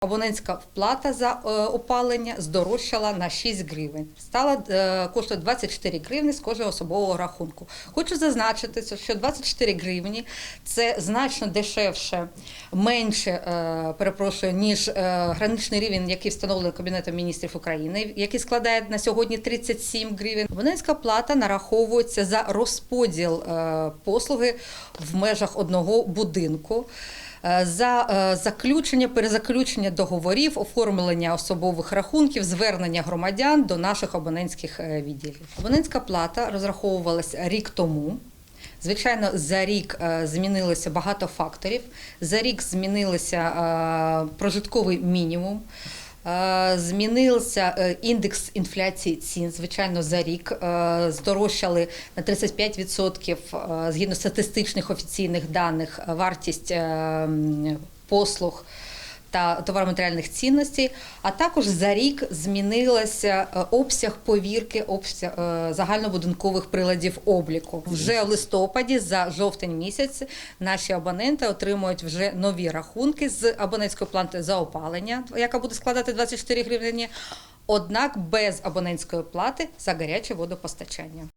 Абонентська плата за е, опалення здорожчала на 6 гривень. Стала е, коштує 24 гривні з кожного особового рахунку. Хочу зазначити, що 24 гривні це значно дешевше, менше, е, перепрошую, ніж граничний рівень, який встановлений Кабінетом міністрів України, який складає на сьогодні 37 гривень. Абонентська плата нараховується за розподіл послуги в межах одного будинку. Е, За е, заключення, перезаключення договорів, оформлення особових рахунків, звернення громадян до наших абонентських е, відділів. Абонентська плата розраховувалася рік тому. Звичайно, за рік змінилося багато факторів. За рік змінилося е, прожитковий мінімум. Е, Змінився е, індекс інфляції цін. Звичайно, за рік е, здорожчали на 35% е, згідно статистичних офіційних даних вартість е, послуг та товароматеріальних цінностей. А також за рік змінилося е, обсяг повірки, обсяг е, загальнобудинкових приладів обліку. Вже в листопаді за жовтень місяць наші абоненти отримують вже нові рахунки з абонентської плати за опалення, яка буде складати 24 гривні. Однак без абонентської плати за гаряче водопостачання.